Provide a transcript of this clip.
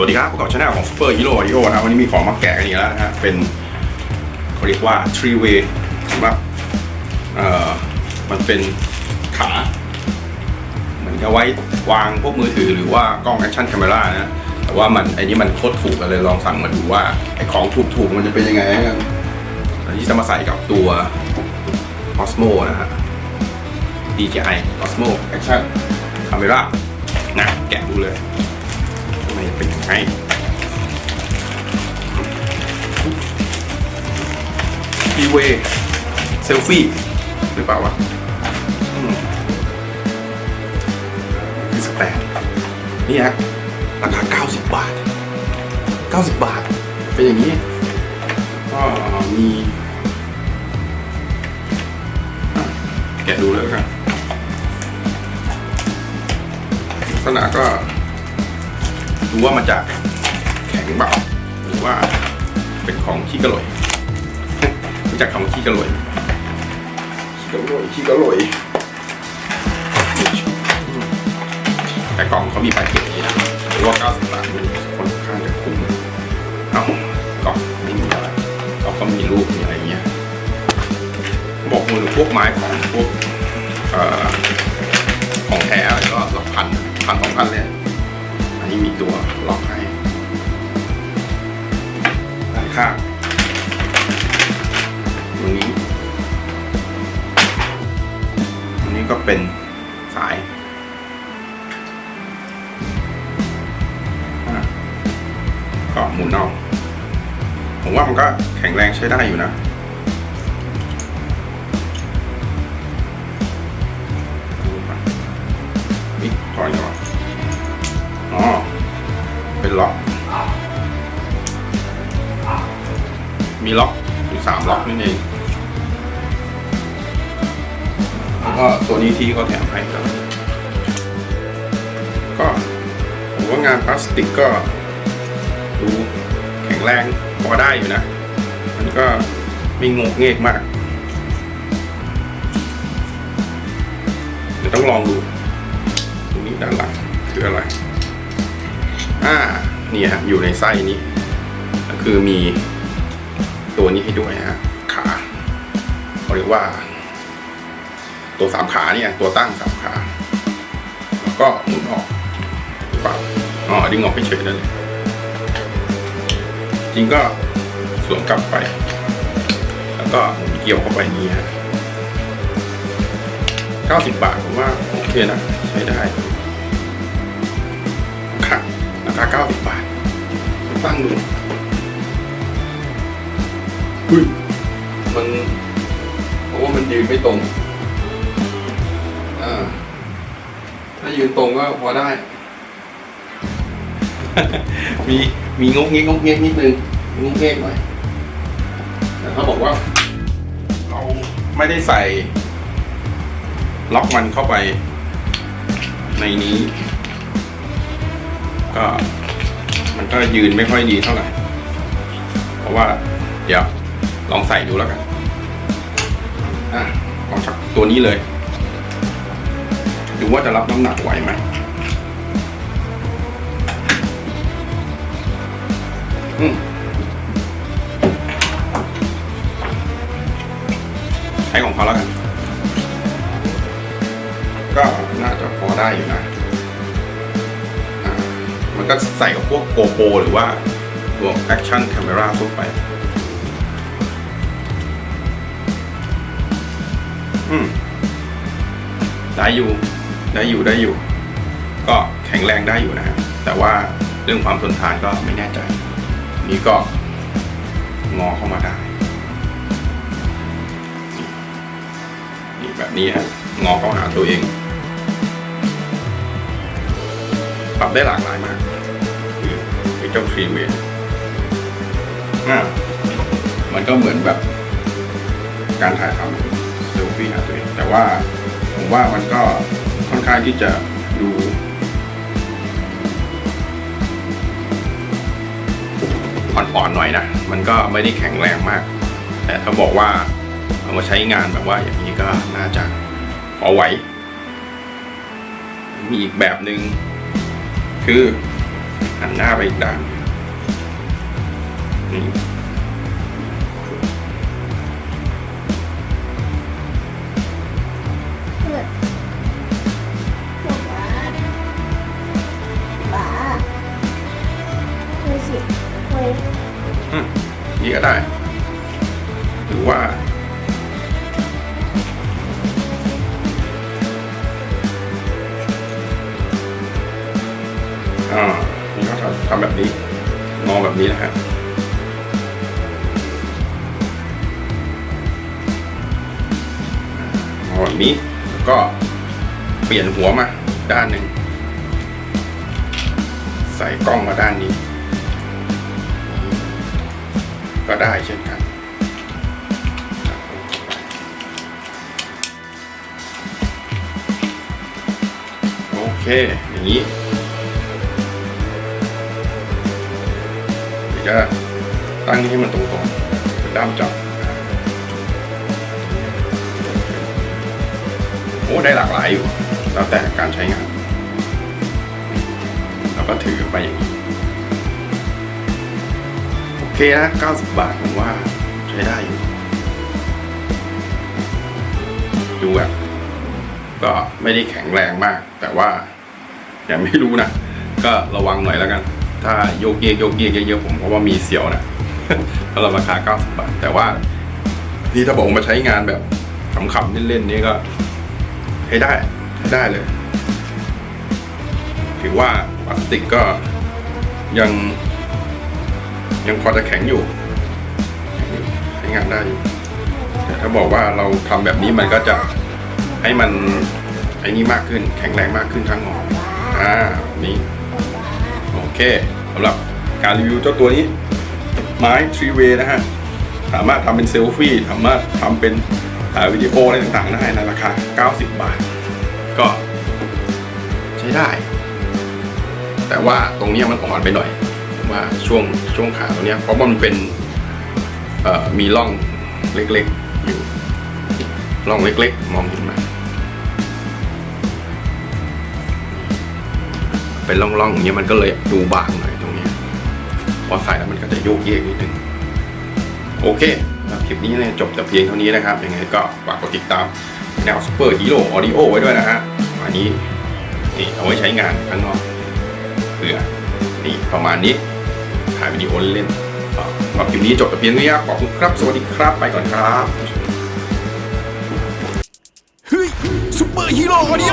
วัสดีครับพบกับช anel ของ Super Hero Audio นะครับวันนี้มีของมาแกะกันอีกแล้วนะฮะเป็นเขาเรียกว่า three way สำหรับเอ่อมันเป็นขาเหมือนกับไว้วางพวกมือถือหรือว่ากล้อง action camera นะแต่ว่ามันไอ้นี้มันโคตรถูกกันเลยลองสั่งมาดูว่าไอ้ของถูกๆมันจะเป็นยังไงกันอันนี้จะมาใส่กับตัว Osmo นะฮะ DJI Osmo Action Camera นะแกะดูเลย ไงทีเวเซลฟี่ หรือเปล่าวะอืมคือสแตนนี่ฮะราคา 90 บาท 90 บาท เป็นอย่างนี้ ก็มีแกะดูเลยครับลักษณะก็ ดูว่ามันจะแข็งเบาหรือว่าเป็นของขี้กระโหลยรู้จักคำว่าขี้กระโหลยขี้กระโหลยขี้กระโหลยแต่กล่องเขามีแพ็กเกจนี้นะหรือว่า 90 บาทมันค่อนข้างจะคุ้มเอ้ากล่องไม่มีอะไรกล่องก็มีรูปมีอะไรอย่างเงี้ยบอกมือพวกไม้ของพวกเอ่อของแท้อะไรก็หลักพันพันสองพันเลยอันนี้มีตัว ล็อกให้ด้านข้างตรงนี้ตรงนี้ก็เป็นสายอะก็หมุนเอาผมว่ามันก็แข็งแรงใช้ได้อยู่นะนี่ถอยหน่อยอ๋อ เป็นล็อก มีล็อกอยู่สามล็อกนั่นเองแล้วก็ตัวนี้ที่เขาแถมให้ก็ก็ผมว่างานพลาสติกก็ดูแข็งแรงพอได้อยู่นะ มันก็ไม่งกเงกมากเดี๋ยวต้องลองดูตรงนี้ด้านหลังคืออะไร อ่านี่ฮะอยู่ในไส้นี้ก็คือมีตัวนี้ให้ด้วยฮะขาเขาเรียกว่า ตัวสามขาเนี่ยตัวตั้งสามขา แล้วก็หมุนออกหรือเปล่าอ๋อดึงออกไปเฉยนั่นเลยจริงก็สวมกลับไป แล้วก็หมุนเกี่ยวเข้าไปนี่ฮะ90 บาทผมว่าโอเคนะใช้ได้ ราคา 90 บาทตั้งดูอุ้ยมันเพราะว่ามันยืนไม่ตรง อ่า ถ้ายืนตรงก็พอได้ มีมีงกเงี้ยงกเงี้ยนิดนึงงกเงี้ยหน่อยแต่เขาบอกว่า เราไม่ได้ใส่ ล็อกมันเข้าไปในนี้ ก็มันก็ยืนไม่ค่อยดีเท่าไหร่ เพราะว่า เดี๋ยวลองใส่ดูแล้วกันอะลองชักตัวนี้เลย ดูว่าจะรับน้ำหนักไหวไหมอืมใช้ของเขาแล้วกัน ก็น่าจะพอได้อยู่นะ ก็ใส่กับพวกโกโปรหรือว่าตัว Action Camera ทั่วไป อืมได้อยู่ ได้อยู่ได้อยู่ ก็แข็งแรงได้อยู่นะฮะแต่ว่าเรื่องความทนทานก็ไม่แน่ใจ นี่ก็งอเข้ามาได้นี่แบบนี้ฮะงอเข้าหาตัวเอง ปรับได้หลากหลายมาก เจ้าทรีเวย์อ่ามันก็เหมือนแบบการถ่ายทำเซลฟี่หาตัวเองแต่ว่าผมว่ามันก็ค่อนข้างที่จะดู อ่อนๆหน่อยนะ มันก็ไม่ได้แข็งแรงมาก แต่ถ้าบอกว่าเอามาใช้งานแบบว่าอย่างนี้ก็น่าจะพอไหว มีอีกแบบหนึ่งคือ หันหน้าไปอีกด้านนี่นี่ก็ได้ หรือว่าอ่า ทำแบบนี้งอแบบนี้นะฮะงอแบบนี้แล้วก็เปลี่ยนหัวมาด้านหนึ่งใส่กล้องมาด้านนี้ ก็ได้เช่นกันโอเค อย่างนี้ เดี๋ยวจะตั้งนี้ให้มันตรงๆเป็นด้ามจับโอ้ได้หลากหลายอยู่ แล้วแต่การใช้งาน แล้วก็ถือไปอย่างนี้โอเคนะ90 บาทผมว่าใช้ได้อยู่ดูแบบก็ไม่ได้แข็งแรงมาก แต่ว่าย่าไม่รู้นะ ก็ระวังหน่อยแล้วกัน ถ้าโยกเยกโยกเยกเยอะๆผมเพราะว่ามีเสียวนะเพราะราคา 90 บาท แต่ว่านี่ถ้าบอกมาใช้งานแบบขำๆเล่นๆนี่ก็ให้ได้ให้ได้เลย ถือว่าพลาสติกก็ยัง ยังพอจะแข็งอยู่ใช้งานได้อยู่แต่ถ้าบอกว่าเราทำแบบนี้มันก็จะให้มันไอ้นี่มากขึ้น แข็งแรงมากขึ้นทั้งหมดอ่านี้ เคสำหรับการรีวิวเจ้าตัวนี้ ไม้ทรีเวนะฮะ สามารถทำเป็นเซลฟี่สามารถทำเป็นถ่ายวิดีโออะไรต่างๆได้ในราคา 90 บาท ก็ใช้ได้ แต่ว่าตรงนี้มันอ่อนไปหน่อยมว่าช่วงช่วงขาตรงนี้เพราะมันเป็นมีร่องเล็กๆอยู่ร่องเล็กๆ มองเห็นไหม เป็นร่องๆอย่างเงี้ยมันก็เลยดูบางหน่อยตรงเนี้ยพอใส่แล้วมันก็จะโยกเยกนิดนึงโอเคคลิปนี้เนี่ยจบแต่เพียงเท่านี้นะครับยังไงก็ฝากกดติดตามแนว Super Hero Audio ไว้ด้วยนะฮะอันนี้นี่เอาไว้ใช้งานข้างนอกเผื่อนี่ประมาณนี้ถ่ายวิดีโอเล่นสำหรับคลิปนี้จบแต่เพียงเท่านี้ครับขอบคุณครับ สวัสดีครับไปก่อนครับเฮ้ยซุปเปอร์ฮีโร่วันนี้